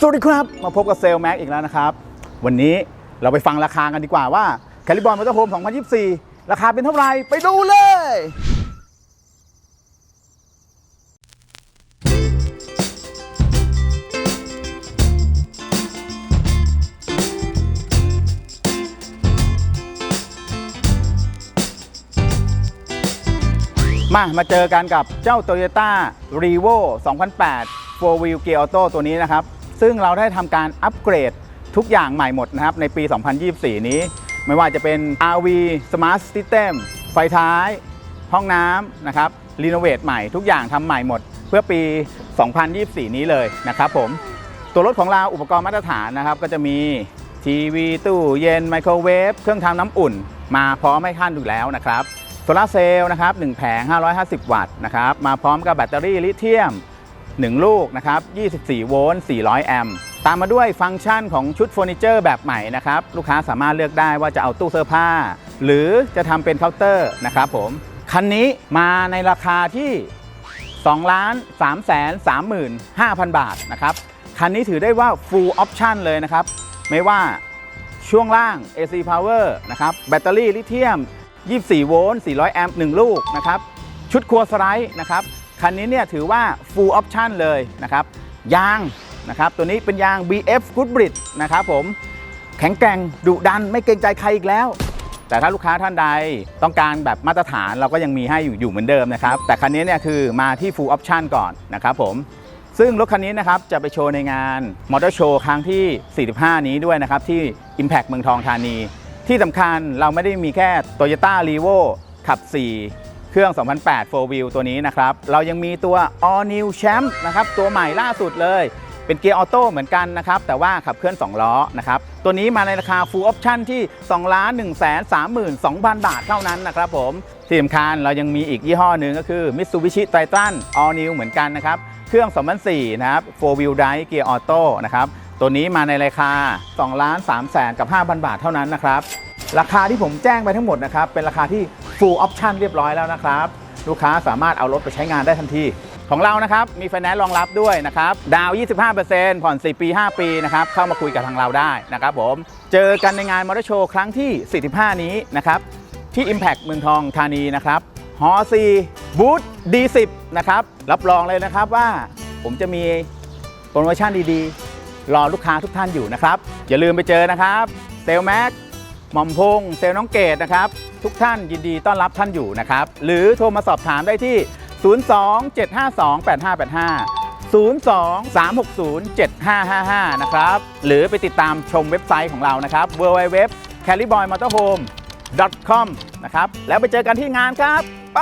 สวัสดีครับ มาพบกับเซลแม็กอีกแล้วนะครับ วันนี้เราไปฟังราคากันดีกว่าว่าแคลิบอลมอเตอร์โฮม2024 ราคาเป็นเท่าไหร่ไปดูเลย มามาเจอกันกับเจ้า Toyota r e v o 2008 4 Wheel Gear Auto ตัวนี้นะครับ ซึ่งเราได้ทำการอัปเกรดทุกอย่างใหม่หมดนะครับในปี 2024 นี้ ไม่ว่าจะเป็น RV Smart System ไฟท้าย ห้องน้ำนะครับรีโนเวทใหม่ทุกอย่างทำใหม่หมด เพื่อปี 2024 นี้เลยนะครับผมตัวรถของเราอุปกรณ์มาตรฐานนะครับ ก็จะมีทีวีตู้เย็นไมโครเวฟเครื่องทำน้ำอุ่น มาพร้อมให้ท่านอยู่แล้วนะครับโซลาเซลล์นะครับ1แผง 550 วัตต์นะครับมาพร้อมกับแบตเตอรี่ลิเธียม 1 ลูกนะครับ 24 โวลต์ 400 แอมป์ตามมาด้วยฟังก์ชันของชุดเฟอร์นิเจอร์แบบใหม่นะครับ ลูกค้าสามารถเลือกได้ว่าจะเอาตู้เสื้อผ้า หรือจะทำเป็นเคาน์เตอร์นะครับผม คันนี้มาในราคาที่ 2 ล้าน3แสน35,000 บาทนะครับ คันนี้ถือได้ว่า full option เลยนะครับ ไม่ว่าช่วงล่าง AC power นะครับ แบตเตอรี่ลิเธียม 24 โวลต์ 400 แอมป์ 1 ลูกนะครับ ชุดครัวสไลด์นะครับ คันนี้เนี่ยถือว่า full option เลยนะครับ ยางนะครับ ตัวนี้เป็นยาง BF Goodbridge นะครับผม แข็งแกร่งดุดันไม่เกรงใจใครอีกแล้ว แต่ถ้าลูกค้าท่านใดต้องการแบบมาตรฐานเราก็ยังมีให้อยู่อยู่เหมือนเดิมนะครับ แต่คันนี้เนี่ยคือมาที่ full option ก่อนนะครับผมซึ่งรถคันนี้นะครับจะไปโชว์ในงานมอเตอร์โชว์ครั้งที่ 45 นี้ด้วยนะครับ ที่ Impact เมืองทองธานี ที่สำคัญเราไม่ได้มีแค่ Toyota r e v o ขับ 4 เครื่อง 2008 4 Wheel ตัวนี้นะครับ เรายังมีตัว All New Champ นะครับตัวใหม่ล่าสุดเลย เป็นเกียร์ออโต้เหมือนกันนะครับ แต่ว่าขับเคลื่อน 2 ล้อนะครับ ตัวนี้มาในราคา Full Option ที่2ล้าน1 3 2 0 0 0 บาทเท่านั้นนะครับผมที่สำคัญเรายังมีอีกยี่ห้อหนึ่งก็คือ Mitsubishi Titan All New เหมือนกันนะครับ เครื่อง 2004 นะครับ4 Wheel Drive Gear Auto นะครับตัวนี้มาในราคา2ล้าน3แสนกับ 5,000 บาทเท่านั้นนะครับ ราคาที่ผมแจ้งไปทั้งหมดนะครับ เป็นราคาที่ full option เรียบร้อยแล้วนะครับ ลูกค้าสามารถเอารถไปใช้งานได้ทันที ของเรานะครับ มีไฟแนนซ์รองรับด้วยนะครับ ดาวน์25%ผ่อน 4 ปี 5 ปีนะครับ เข้ามาคุยกับทางเราได้นะครับผม เจอกันในงานมอเตอร์โชว์ครั้งที่ 45 นี้นะครับ ที่ Impact เมืองทองธานีนะครับฮอซีบูธ D10 นะครับ รับรองเลยนะครับว่าผมจะมีโปรโมชั่นดีๆ รอลูกค้าทุกท่านอยู่นะครับ อย่าลืมไปเจอนะครับเซลแม็ก หม่อมพงษ์เซลน้องเกดนะครับ ทุกท่านยินดีต้อนรับท่านอยู่นะครับ หรือโทรมาสอบถามได้ที่ 02-752-8585 02-360-7555 นะครับ หรือไปติดตามชมเว็บไซต์ของเรานะครับ www c a l i b o y m o t o r h o m e com นะครับ แล้วไปเจอกันที่งานครับ ไป